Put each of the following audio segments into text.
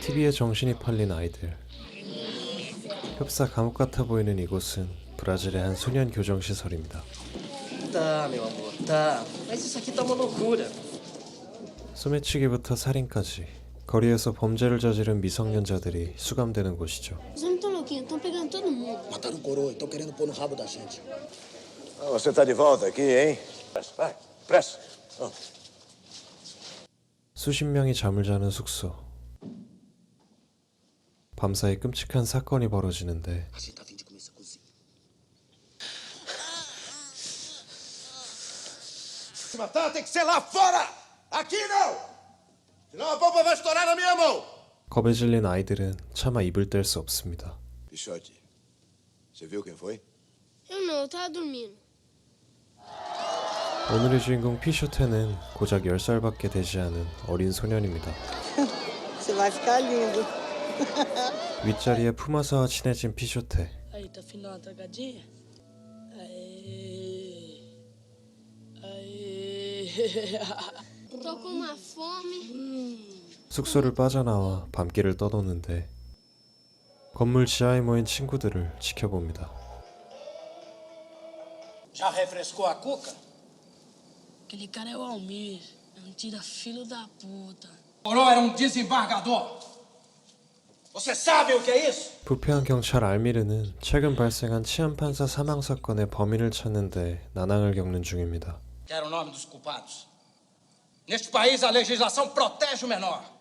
TV에 정신이 팔린 아이들. 흡사 감옥 같아 보이는 이곳은 브라질의 한 소년 교정 시설입니다. 소매치기부터 살인까지 거리에서 범죄를 저지른 미성년자들이 수감되는 곳이죠. E. Ah. 수십 명이 잠을 자는 숙소. 밤사이 끔찍한 사건이 벌어지는데! 겁에 질린 아이들은 차마 입을 뗄 수 없습니다. 오늘의 주인공 피쇼테는 고작 10살밖에 되지 않은 어린 소년입니다. Você vai ficar lindo. 윗자리에 푸마사와 친해진 피쇼테. 숙소를 빠져나와 밤길을 떠도는데 건물 지하에 모인 친구들을 지켜봅니다. Já refrescou a cuca? Aquele cara é o Almir. É um tira filho da puta. Coroa era um desembargador. Você sabe o que é isso? 부패한 경찰 알미르는 최근 발생한 치안 판사 사망 사건의 범인을 찾는데 난항을 겪는 중입니다.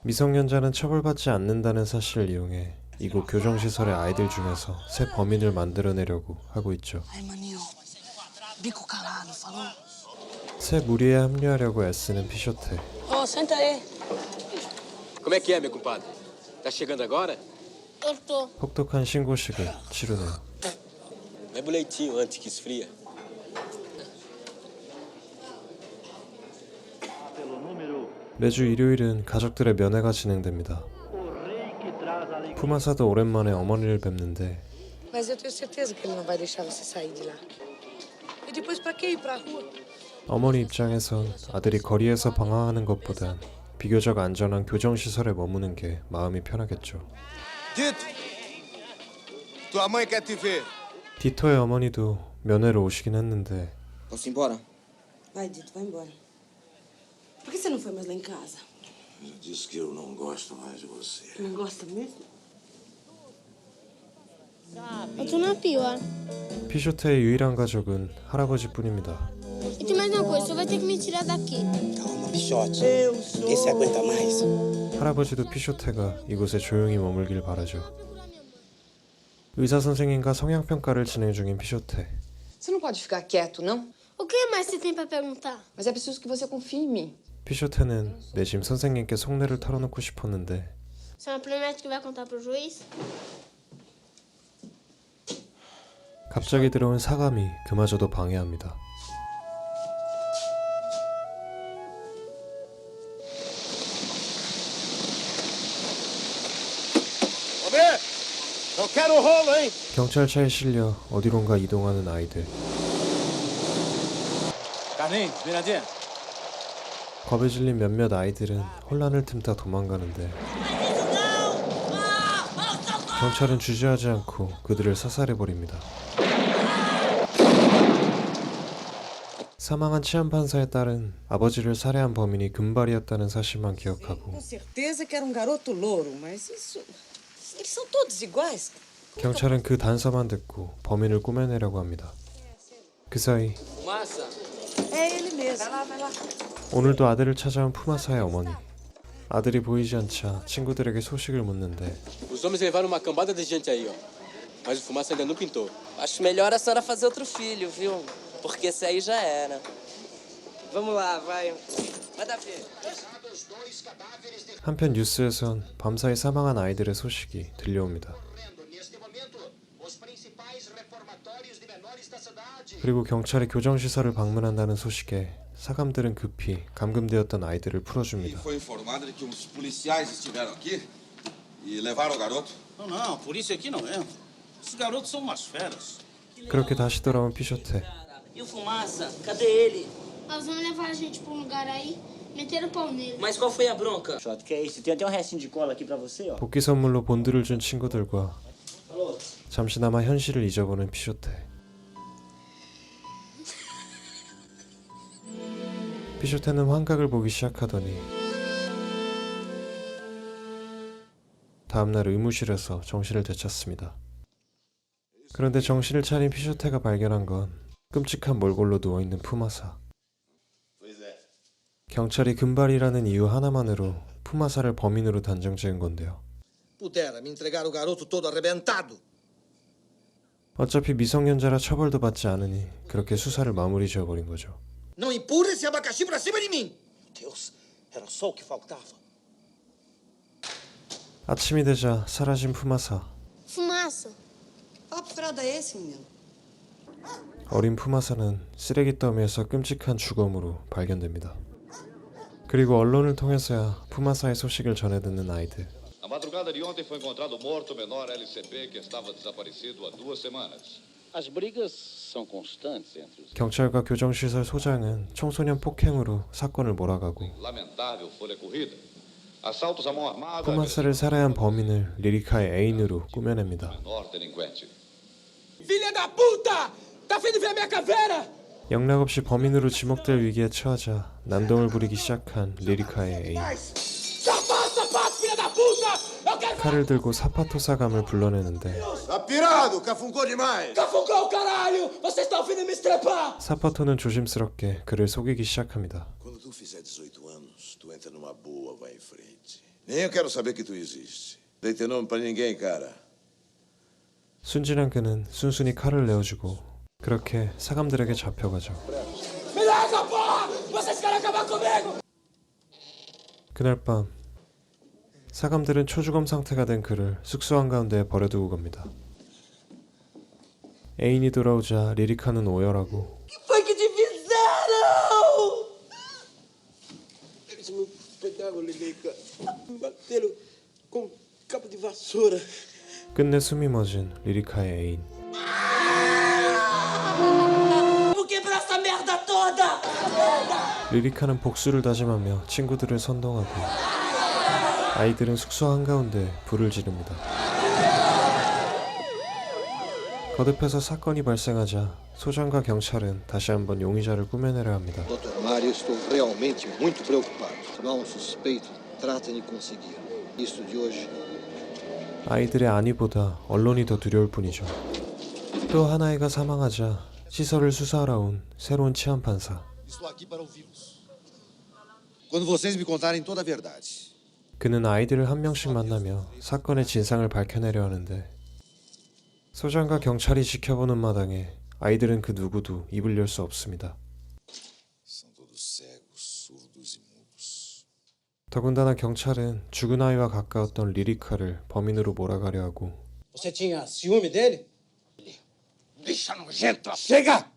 미성년자는 처벌받지 않는다는 사실을 이용해 이곳 교정시설의 아이들 중에서 새 범인을 만들어내려고 하고 있죠. 새 무리에 합류하려고 애쓰는 피쇼테. Que? Tá chegando agora? Eu tô. 혹독한 신고식을 치르네요. Leva o leitinho antes que esfria. 매주 일요일은 가족들의 면회가 진행됩니다. 푸마사도 오랜만에 어머니를 뵙는데 Mas eu tenho certeza que ele não vai deixar você sair de lá. E depois pra que ir pra rua? 어머니 입장에선 아들이 거리에서 방황하는 것보단 비교적 안전한 교정시설에 머무는 게 마음이 편하겠죠. 디토의 어머니도 면회로 오시긴 했는데 Posso ir embora? Vai, Dito, vai embora. Por que você não foi mais lá em casa? Eu disse que eu não gosto mais de você. Não gosta mesmo? Eu tô na pior. 피쇼테의 유일한 가족은 할아버지뿐입니다. E tem mais uma coisa, você vai ter que me tirar daqui. Calma, bichote. Esse aguenta mais. 할아버지도 피쇼테가 이곳에 조용히 머물길 바라죠. 의사 선생님과 성향 평가를 진행 중인 피쇼테. Você não pode ficar quieto, não? O que mais você tem pra perguntar? Mas é preciso que você confie em mim. 피쇼테는 내심 선생님께 속내를 털어놓고 싶었는데 Você uma promete que vai contar pro juiz? 갑자기 들어온 사감이 그마저도 방해합니다. 경찰차에 실려 어디론가 이동하는 아이들. 겁에 질린 몇몇 아이들은 혼란을 틈타 도망가는데 경찰은 주저하지 않고 그들을 사살해 버립니다. 사망한 치안 판사의 딸은 아버지를 살해한 범인이 금발이었다는 사실만 기억하고 Um. 경찰은 그 단서만 듣고 범인을 꾸며내려고 합니다. 그 사이. 오늘도 아들을 찾아온 푸마사의 어머니. 아들이 보이지 않자 친구들에게 소식을 묻는데. 한편 뉴스에선 밤사이 사망한 아이들의 소식이 들려옵니다. 그리고 경찰이 교정 시설을 방문한다는 소식에 사감들은 급히 감금되었던 아이들을 풀어줍니다. Foi informado de que uns policiais estiveram aqui e levaram o garoto. Não, não, polícia aqui não é. Esses garotos são umas feras. 그렇게 다시 돌아온 피쇼테. E o fumaça? Cadê ele? Elas vão levar a gente pra um lugar aí. Meteram pau nele. Mas qual foi a bronca? Shot, que é isso? Tem até um restinho de cola aqui pra você, ó. 복귀 선물로 본드를 준 친구들과 잠시나마 현실을 잊어보는 피쇼테. 피쇼테는 환각을 보기 시작하더니 다음날 의무실에서 정신을 되찾습니다. 그런데 정신을 차린 피쇼테가 발견한 건 끔찍한 몰골로 누워있는 푸마사. 경찰이 금발이라는 이유 하나만으로 푸마사를 범인으로 단정 지은 건데요. Pudera me entregar o garoto todo arrebentado. 어차피 미성년자라 처벌도 받지 않으니 그렇게 수사를 마무리 지어버린 거죠. Não empurra esse abacaxi pra cima de mim. Deus, era só o que faltava. 아침이 되자 사라진 푸마사. Fumaça. Papo frada é esse, menino? 어린 푸마사는 쓰레기 더미에서 끔찍한 죽음으로 발견됩니다. 그리고 언론을 통해서야 푸마사의 소식을 전해 듣는 아이들. Madrugada de ontem foi encontrado morto o menor LCP que estava desaparecido há duas semanas. As brigas são constantes entre os. 경찰과 교정시설 소장은 청소년 폭행으로 사건을 몰아가고 Lamentável folha corrida. Assaltos à mão armada. 푸마사를 살해한 범인을 리리카의 애인으로 꾸며냅니다. Menor delinquente. Filha da puta! Tá afim de ver minha caveira? 영락 없이 범인으로 지목될 위기에 처하자 난동을 부리기 시작한 리리카의 애인. 칼을 들고 사파토사감을 불러내는데! 사파토는 조심스럽게 그를 속이기 시작합니다. Quando tu fizer 18 anos, tu entra numa boa, vai em frente. Nem eu quero saber que tu existe. Dei teu nome pra ninguém, cara. 순진한 그는 순순히 칼을 내어주고 그렇게 사감들에게 잡혀가죠. 그날 밤 사감들은 초주검 상태가 된 그를 숙소 한가운데에 버려두고 갑니다. 애인이 돌아오자 리리카는 오열하고. 끝내 숨이 멎은 리리카의 애인. 리리카는 복수를 다짐하며 친구들을 선동하고 아이들은 숙소 한가운데 불을 지릅니다. 거듭해서 사건이 발생하자 소장과 경찰은 다시 한번 용의자를 꾸며내려 합니다. Um 아이들의 안위보다 언론이 더 두려울 뿐이죠. 또 하나이가 사망하자 시설을 수사하러 온 새로운 치안 판사. Quando vocês me contarem toda a verdade. 그는 아이들을 한 명씩 만나며 사건의 진상을 밝혀내려 하는데 소장과 경찰이 지켜보는 마당에 아이들은 그 누구도 입을 열 수 없습니다. 더군다나 경찰은 죽은 아이와 가까웠던 리리카를 범인으로 몰아가려 하고 Você tinha ciúme dele? Bicha nojenta! Chega!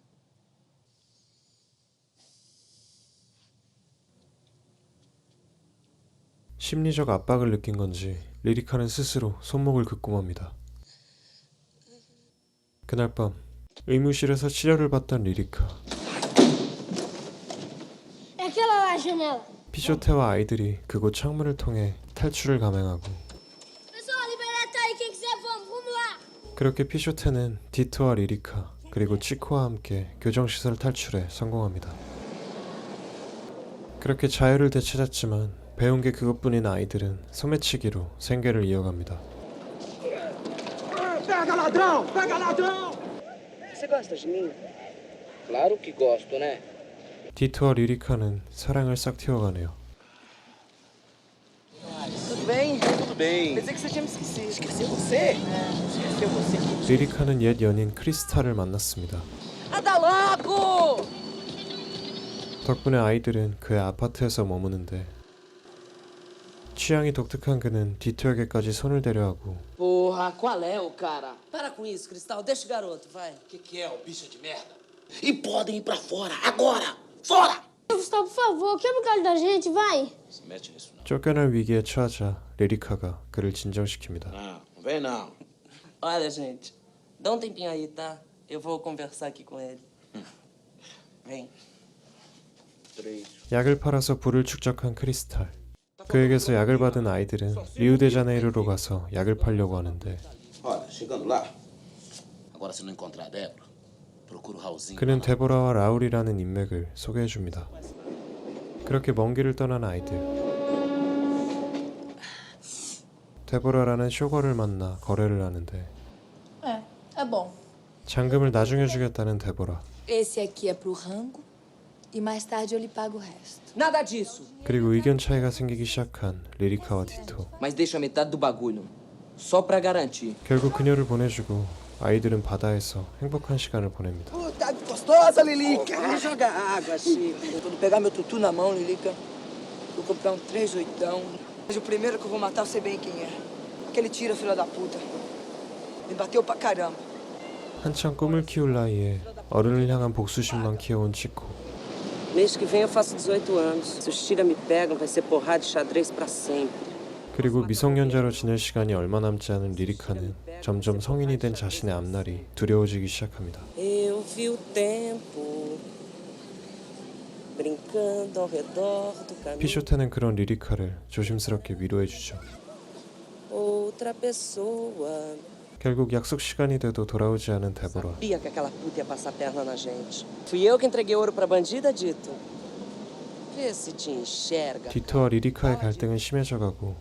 심리적 압박을 느낀 건지 리리카는 스스로 손목을 긋고 맙니다. 그날 밤 의무실에서 치료를 받던 리리카. 피쇼테와 아이들이 그곳 창문을 통해 탈출을 감행하고. 그렇게 피쇼테는 디토와 리리카 그리고 치코와 함께 교정시설 탈출에 성공합니다. 그렇게 자유를 되찾았지만 배운 게 그것뿐인 아이들은 소매치기로 생계를 이어갑니다. 디토와 리리카는 사랑을 싹 você? 리리카는 옛 연인 크리스타를 만났습니다. 덕분에 아이들은 그의 아파트에서 머무는데 취향이 독특한 그는 디토에게까지 손을 대려 하고 Porra, qual é o cara? Para com isso, Cristal. Deixa o garoto, vai. O que, que é, o bicho de merda? E podem ir pra fora, agora! Fora! Gustavo, por favor, quebra o galho da gente, vai. Se mete nisso, não. 쫓겨날 위기에 처하자 리리카가 그를 진정시킵니다. Não, não vem não. Olha, gente. Dá um tempinho aí, tá? Eu vou conversar aqui com ele. Vem. 약을 팔아서 부를 축적한 크리스탈. 그에게서 약을 받은 아이들은 리우데자네이루로 가서 약을 팔려고 하는데. 그는 데보라와 라울이라는 인맥을 소개해 줍니다. 그렇게 먼 길을 떠난 아이들. 데보라라는 쇼거를 만나 거래를 하는데. 잔금을 나중에 주겠다는 데보라. Nada disso. 그리고 의견 차이가 생기기 시작한 리리카와 디토. Mas deixa metade do bagulho. Só pra garantir. 결국 그녀를 보내주고 아이들은 바다에서 행복한 시간을 보냅니다. Tá gostosa, Lilica. Vem jogar água, Chico. Quando pegar meu tutu na mão, Lilica, vou comprar um três oitão. Mas o primeiro que eu vou matar, eu sei bem quem é. Aquele tira, filha da puta. Me bateu pra caramba. 한창 꿈을 키울 나이에 어른을 향한 복수심만 키워온 치코. Mês que vem eu faço 18 anos. Se os tira me pegam, vai ser porrada de xadrez pra sempre. 그리고 미성년자로 지낼 시간이 얼마 남지 않은 리리카는 점점 성인이 된 자신의 앞날이 두려워지기 시작합니다. Eu vi o tempo brincando ao redor do caminho. 피쇼테는 그런 리리카를 조심스럽게 위로해주죠. 결국 약속 시간이 돼도 돌아오지 않은 데보라. Sabia que aquela puta ia passar a perna na gente. Fui eu que entreguei ouro pra bandida, Dito. Vê se te enxerga. 디토와 리리카의 갈등은 심해져가고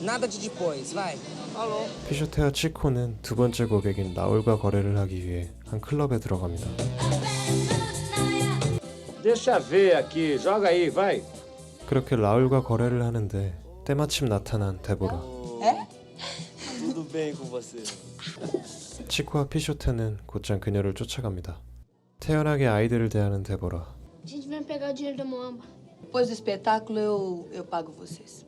Nada de depois, vai. Alô? 피쇼테와 치코는 두 번째 고객인 라울과 거래를 하기 위해 한 클럽에 들어갑니다. Deixa ver aqui, joga aí, vai. 그렇게 라울과 거래를 하는데 때마침 나타난 데보라. Tudo bem com você? 치코와 피쇼테는 곧장 그녀를 쫓아갑니다. 태연하게 아이들을 대하는 데보라. A gente vem pegar o dinheiro da Moamba. Depois do espetáculo eu, eu pago vocês.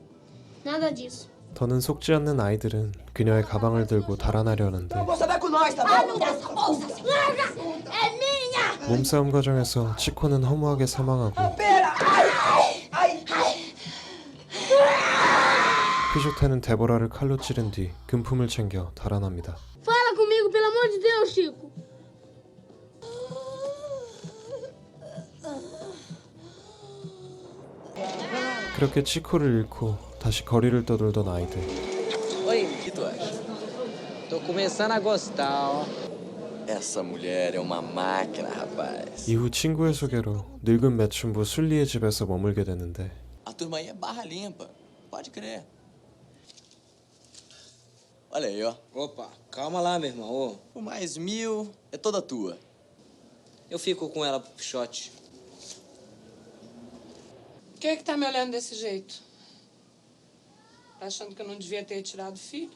Nada disso. 더는 속지 않는 아이들은 그녀의 가방을 들고 달아나려 하는데 Você vai com nós, tá bom? Essa bolsa! Larga! É minha! 몸싸움 과정에서 치코는 허무하게 사망하고 Pera! 피쇼테는 데보라를 칼로 찌른 뒤 금품을 챙겨 달아납니다. Fala comigo, pelo amor de Deus, Chico! 그렇게 치코를 잃고 다시 거리를 떠돌던 아이들. Oi, o que tu acha? Tô começando a gostar, ó. Essa mulher é uma máquina, rapaz. 이후 친구의 소개로 늙은 매춘부 순리의 집에서 머물게 되는데 A turma aí é barra limpa. Pode crer. Olha aí, ó. Opa, calma lá, meu irmão. Ô, Por mais mil, é toda tua. eu fico com ela pro pichote. Quem é que tá me olhando desse jeito? Tá achando que eu não devia ter tirado filho?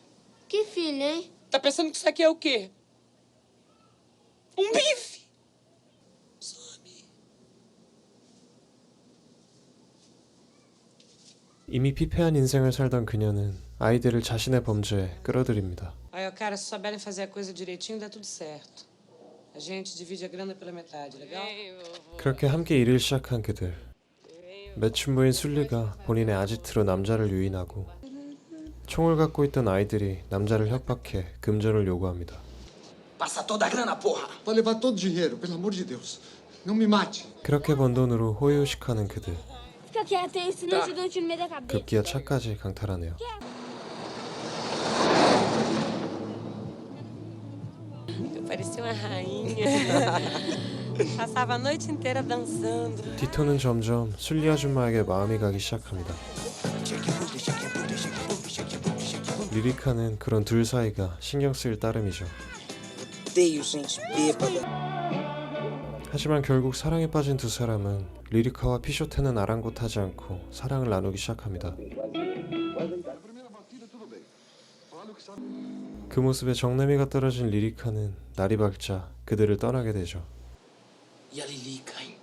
Que filho, hein? Tá pensando que isso aqui é o quê? Um bife! 이미 피폐한 인생을 살던 그녀는 아이들을 자신의 범죄에 끌어들입니다. Aí, ó, cara, se souberem fazer a coisa direitinho, dá tudo certo. A gente divide a grana pela metade, legal? 그렇게 함께 일을 시작한 그들. 매춘부인 순리가 본인의 아지트로 남자를 유인하고 총을 갖고 있던 아이들이 남자를 협박해 금전을 요구합니다. Passa toda a grana, porra! Para levar todo o dinheiro, pelo amor de Deus. Não me mate. 그렇게 번 돈으로 호의호식하는 그들. Um no meio da cabeça. 급기야 차까지 강탈하네요. Eu parecia uma rainha. Passava a noite inteira dançando. 디토는 점점 순리 아줌마에게 마음이 가기 시작합니다. 리리카는 그런 둘 사이가 신경 쓰일 따름이죠. Odeio gente bêbada. 하지만 결국 사랑에 빠진 두 사람은 리리카와 피쇼테는 아랑곳하지 않고 사랑을 나누기 시작합니다. 그 모습에 정내미가 떨어진 리리카는 날이 밝자 그들을 떠나게 되죠. E a Lilica, hein?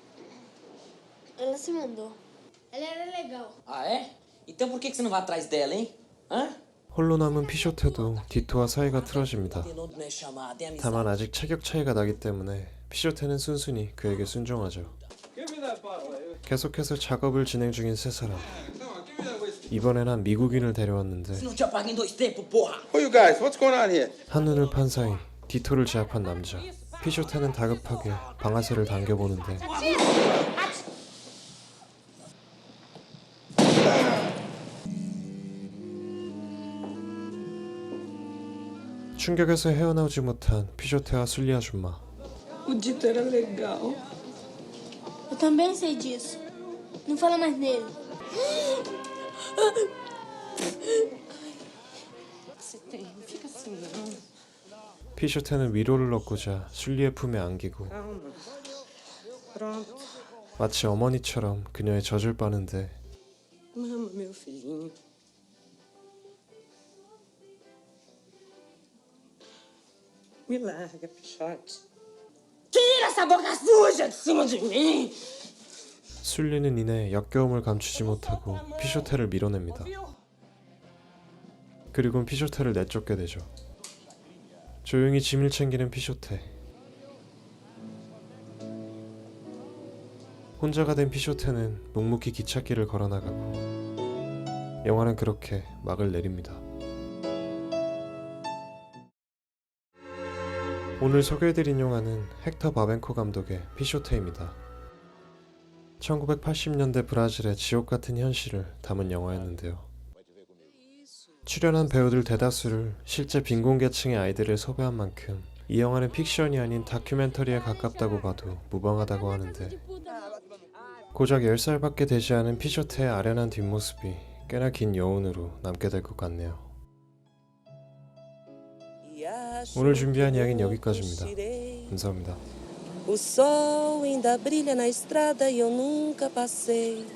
Ela se mandou. Ela era legal. Ah, é? Então por que que você não vai atrás dela, hein? Hã? 홀로 남은 피쇼테도 디토와 사이가 틀어집니다. Tem nome não é chamar, tem amizade. 다만 아직 체격 차이가 나기 때문에 피조테는 순순히 그에게 순종하죠. 계속해서 작업을 진행 중인 세 사람. 이번엔 한 미국인을 데려왔는데 한눈을 판 사이 디토를 제압한 남자. 피쇼테는 다급하게 방아쇠를 당겨보는데. 충격에서 헤어나오지 못한 피쇼테와 술리 아줌마. O Dito era legal. Eu também sei disso. Não fala mais nele. Você tem, não fica assim não. 피쇼테는 위로를 얻고자 술리의 품에 안기고. 마치 어머니처럼 그녀의 젖을 빠는데 Mama, meu filhinho. Me larga, Pichote. Tira essa boca suja de cima de mim! 술리는 이내 역겨움을 감추지 못하고 피쇼테를 밀어냅니다. 그리곤 피쇼테를 내쫓게 되죠. 조용히 짐을 챙기는 피쇼테. 혼자가 된 피쇼테는 묵묵히 기찻길을 걸어나가고 영화는 그렇게 막을 내립니다. 오늘 소개해드린 영화는 헥터 바벤코 감독의 피쇼테입니다. 1980년대 브라질의 지옥 같은 현실을 담은 영화였는데요. 출연한 배우들 대다수를 실제 빈곤계층의 아이들을 섭외한 만큼 이 영화는 픽션이 아닌 다큐멘터리에 가깝다고 봐도 무방하다고 하는데 고작 10살밖에 되지 않은 피쇼테의 아련한 뒷모습이 꽤나 긴 여운으로 남게 될 것 같네요. 오늘 준비한 이야기는 여기까지입니다. 감사합니다. O sol ainda brilha na estrada e eu nunca passei.